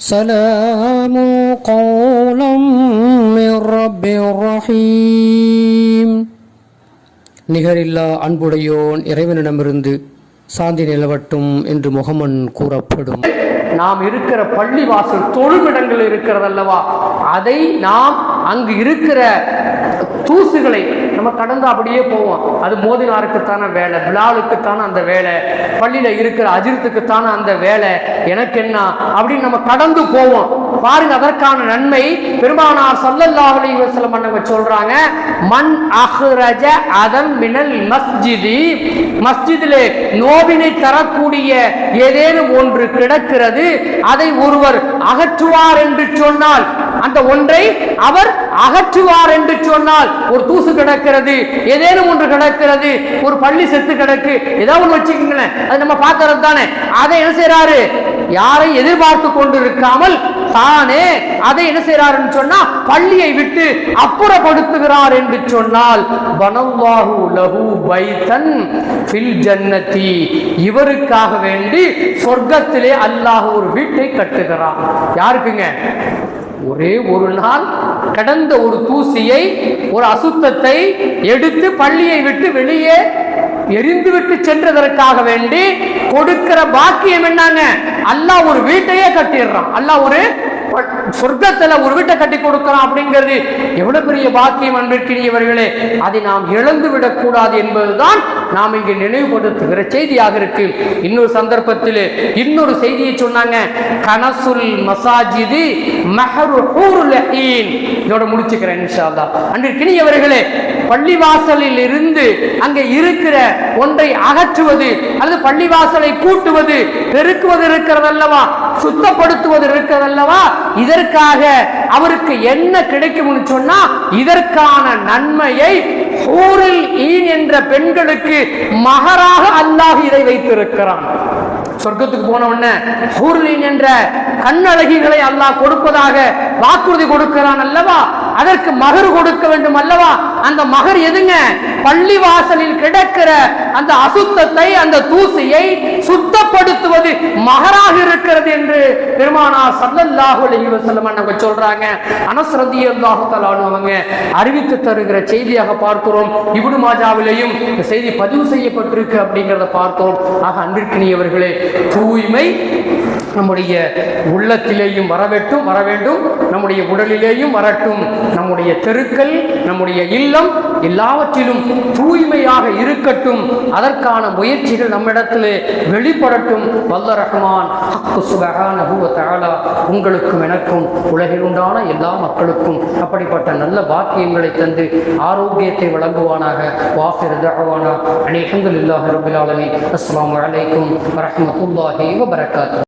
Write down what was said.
سلام قولا من رب رحيم நிகரில்லா அன்புடையோன் இறைவனிடமிருந்து சாந்தி நிலவட்டும் என்று முகமன் கூறப்படும் நாம் இருக்கிற பள்ளி வாசல் தொழுமிடங்கள் இருக்கிறது அல்லவா அதை நாம் அங்கு இருக்கிற தூசுகளை நம்ம கடந்து அப்படியே போவோம். அது மோதினாருக்குத்தான வேலை பிலாலுக்குத்தான அந்த வேலை பள்ளியில இருக்கிற அஜித்துக்குத்தான அந்த வேலை எனக்கு என்ன அப்படின்னு நம்ம கடந்து போவோம். பாருங்க அதற்கான நன்மை பெருமானார் சல்லல்லாஹு அலைஹி வஸல்லம் சொல்றாங்க மண் அஹ்ரஜ அதன் மினல் மஸ்ஜிதி. மஸ்ஜிதிலே நோவினை தரக்கூடிய ஏதேனும் ஒன்று கிடக்கிறது அதை ஒருவர் அகற்றுவார் என்று சொன்னால் அந்த ஒன்றை அவர் அகற்றுவார் என்று சொன்னால் ஒரு தூசு கிடக்கிறது ஏதேனும் ஒன்று கிடக்கிறது ஒரு பள்ளி செத்து கிடக்கு ஏதாவது ஒன்று வச்சுக்கோங்களேன் அது நம்ம பார்க்கறது தானே. அதை என்ன செய்யறாரு யாரை எதிர்பார்த்து கொண்டிருக்காமல் தானே அதை என்ன செய்யறாருன்னு சொன்னா பள்ளியை விட்டு அப்புறப்படுத்துகிறார் என்று சொன்னால் வனல்லாஹு லஹு பைத்தன் ஃபில் ஜன்னதி இவருக்காக வேண்டி சொர்க்கத்திலே அல்லாஹ் ஒரு வீட்டை கட்டுகிறார் யாருக்குங்க? ஒரே ஒரு நாள் கடந்த ஒரு தூசியை ஒரு அசுத்தத்தை எடுத்து பள்ளியை விட்டு வெளியே எரிந்துவிட்டு சென்றதற்காக வேண்டி கொடுக்கிற பாக்கியம் என்னங்க? அல்லாஹ் ஒரு வீட்டையே கட்டிடுறான். அல்லாஹ் ஒரு சொர்க்கத்துல ஒரு வீட்டை கட்டி கொடுக்கிறான் அப்படிங்கிறது எவ்வளவு பெரிய பாக்கியம் அன்பிற்கினியவர்களே? அதை நாம் இழந்து விடக்கூடாது என்பதுதான் நாம் இங்கு நினைவுபடுத்துகிற செய்தியாக இருக்கு. இன்னொரு சந்தர்ப்பத்தில் இன்னொரு செய்தியை சொன்னாங்க கனசுல் மசாஜிது மெஹரு இதோட முடிச்சுக்கிறேன் இன்ஷா பள்ளிவாசலில் இருந்து அங்கே இருக்கிற ஒன்றை அகற்றுவது அல்லது பள்ளிவாசலை கூட்டுவது பெருக்குவது இருக்கிறதல்லவா? சுத்தப்படுத்துவது இருக்கிறதல்லவா? இதற்காக அவருக்கு என்ன கிடைக்கும்னு சொன்னா இதற்கான நன்மையை ஹூரில் ஈன் என்ற பெண்களுக்கு மகராக அல்லாஹ் இதை வைத்திருக்கிறான். சொர்க்கத்துக்கு போன உடனே ஹூர்லின் என்ற கண்ணழகிகளை அல்லாஹ் கொடுப்பதாக வாக்குறுதி கொடுக்கிறான் அல்லவா? அதற்கு மகர் கொடுக்க வேண்டும் அல்லவா? அந்த மகர் எதுங்க? பள்ளி வாசலில் கிடக்கிற அந்த அசுத்தத்தை அந்த தூசியை சுத்தப்படுத்துவது மகராக இருக்கிறது என்று பெருமானா சல்லல்லாஹு அலைஹி வஸல்லம் அவங்க சொல்றாங்க. அனஸ் ரலியல்லாஹு தஆலா அவங்க அறிவித்து தருகிற செய்தியாக பார்க்கிறோம். இப்னு மாஜாவிலேயும் இந்த செய்தி பதிவு செய்யப்பட்டிருக்கு அப்படிங்கிறத பார்த்தோம். ஆக அன்பிற்கினியவர்களே தூய்மை நம்முடைய உள்ளத்திலேயும் வரவேட்டும் வர வேண்டும் நம்முடைய உடலிலேயும் வரட்டும். நம்முடைய தெருக்கள் நம்முடைய இல்லம் எல்லாவற்றிலும் தூய்மையாக இருக்கட்டும். அதற்கான முயற்சிகள் நம்மிடத்தில் வெளிப்படட்டும். வல்ல ரஹ்மான் உங்களுக்கும் எனக்கும் உலகில் உண்டான எல்லா மக்களுக்கும் அப்படிப்பட்ட நல்ல பாக்கியங்களை தந்து ஆரோக்கியத்தை வழங்குவானாக. வாஃபிர் தஅவானா. அநேகங்கள் ஹம்துலில்லாஹி ரப்பில் ஆலமீன். அஸ்ஸலாமு அலைக்கும்